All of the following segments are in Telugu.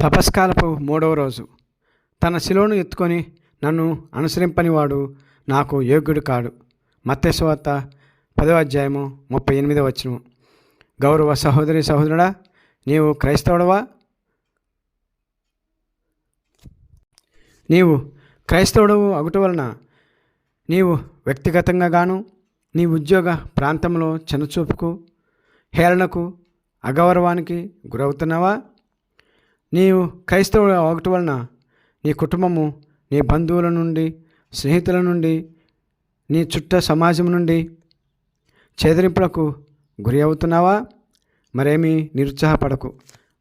తపస్కాలపు మూడవ రోజు. తన శిలువను ఎత్తుకొని నన్ను అనుసరింపనివాడు నాకు యోగ్యుడు కాడు. మత్స్యవార్త పదవ అధ్యాయము ముప్పై ఎనిమిదవ వచ్చినము గౌరవ సహోదరి సహోదరుడా నీవు క్రైస్తవుడవా? నీవు క్రైస్తవుడవు అగుట వలన నీవు వ్యక్తిగతంగా గాను నీ ఉద్యోగ ప్రాంతంలో చిన్నచూపుకు హేళనకు అగౌరవానికి గురవుతున్నావా? నీవు క్రైస్తవుడు ఒకటి వలన నీ కుటుంబము నీ బంధువుల నుండి స్నేహితుల నుండి నీ చుట్ట సమాజం నుండి చేదరింపులకు గురి అవుతున్నావా? మరేమీ నిరుత్సాహపడకు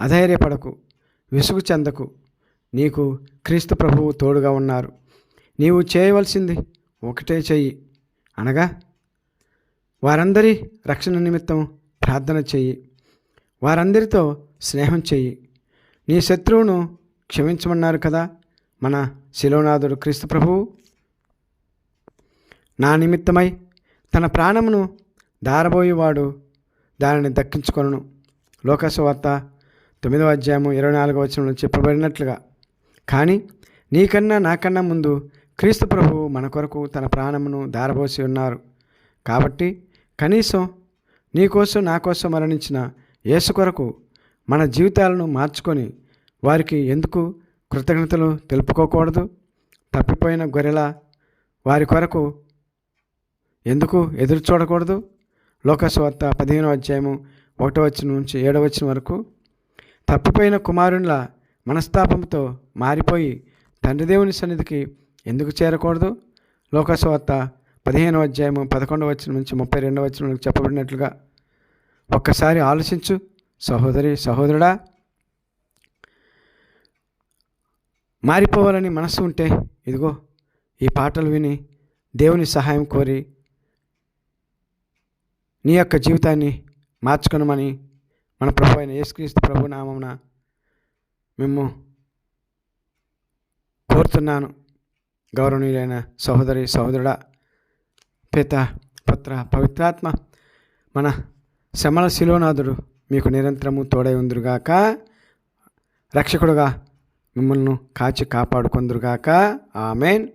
అధైర్యపడకు విసుగు చెందకు. నీకు క్రీస్తు ప్రభువు తోడుగా ఉన్నారు. నీవు చేయవలసింది ఒకటే చెయ్యి. అనగా వారందరి రక్షణ నిమిత్తం ప్రార్థన చెయ్యి. వారందరితో స్నేహం చెయ్యి. నీ శత్రువును క్షమించమన్నారు కదా మన శిలోనాథుడు క్రీస్తు ప్రభువు నా నిమిత్తమై తన ప్రాణమును దారబోయేవాడు దానిని దక్కించుకొను లోకసువార్త తొమ్మిదవ అధ్యాయము ఇరవై నాలుగవ వచనంలో చెప్పబడినట్లుగా కానీ నీకన్నా నాకన్నా ముందు క్రీస్తు ప్రభువు మన కొరకు తన ప్రాణమును దారబోసి ఉన్నారు. కాబట్టి కనీసం నీకోసం నా కోసం మరణించిన యేసు కొరకు మన జీవితాలను మార్చుకొని వారికి ఎందుకు కృతజ్ఞతలు తెలుపుకోకూడదు? తప్పిపోయిన గొర్రెల వారి కొరకు ఎందుకు ఎదురు చూడకూడదు? లోకస్వార్త పదిహేనో అధ్యాయము ఒకటో వచ్చిన నుంచి ఏడో వచ్చిన వరకు తప్పిపోయిన కుమారునిల మనస్తాపంతో మారిపోయి తండ్రి దేవుని సన్నిధికి ఎందుకు చేరకూడదు? లోకస్వార్త పదిహేనో అధ్యాయము పదకొండవ వచ్చిన నుంచి ముప్పై రెండవ వచ్చిన చెప్పబడినట్లుగా ఒక్కసారి ఆలోచించు. సహోదరి సహోదరుడా మారిపోవాలని మనసు ఉంటే ఇదిగో ఈ పాటలు విని దేవుని సహాయం కోరి నీ యొక్క జీవితాన్ని మార్చుకునమని మన ప్రభు అయిన యేసుక్రీస్తు ప్రభు నామమున మేము కోరుతున్నాను. గౌరవనీయులైన సహోదరి సహోదరుడా పిత పుత్ర పవిత్రాత్మ మన శమల శిలోనాథుడు మీకు నిరంతరము తోడై ఉందిరుగాక. రక్షకుడుగా మిమ్మల్ని కాచి కాపాడుకుందురుగాక. ఆమెన్.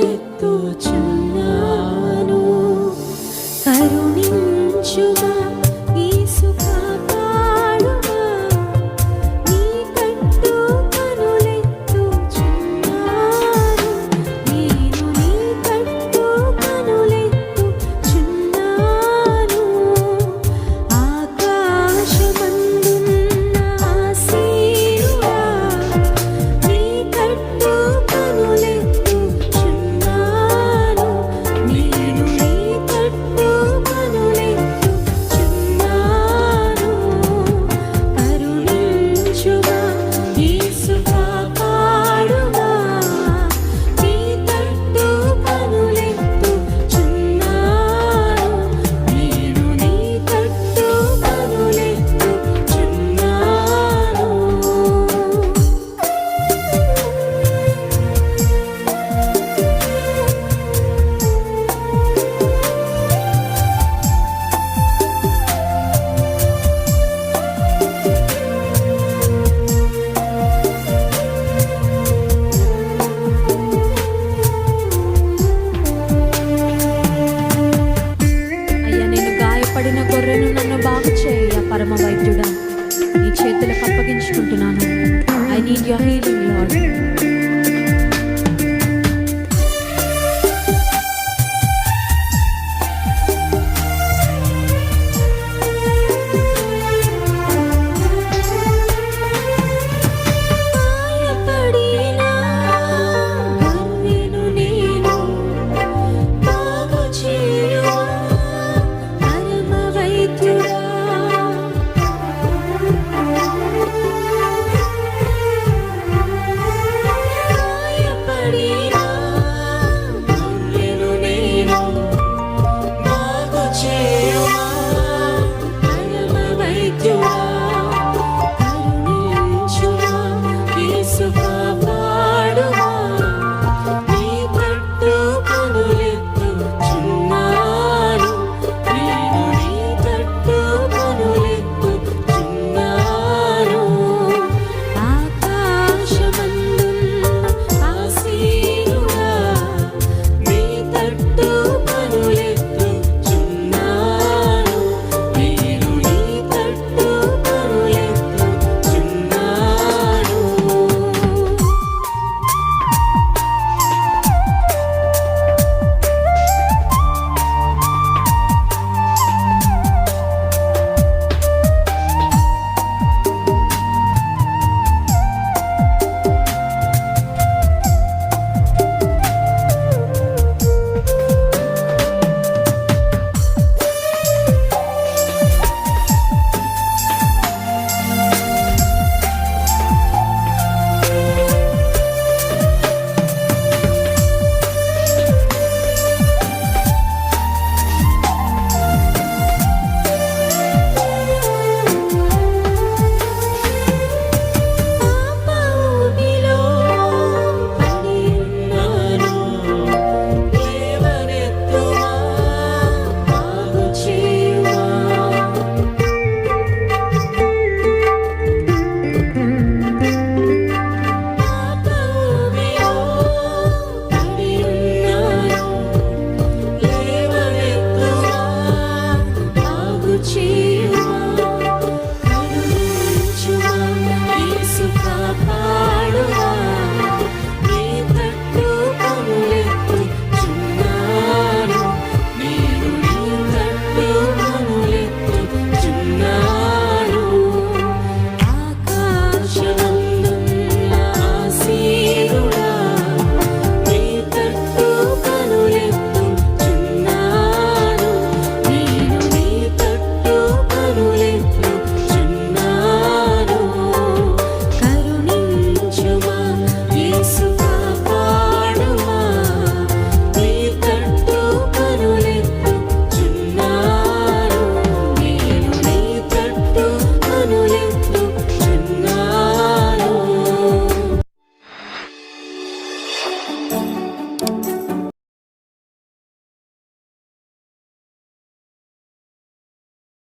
ఎత్తుచున్నాను కరుణించుగా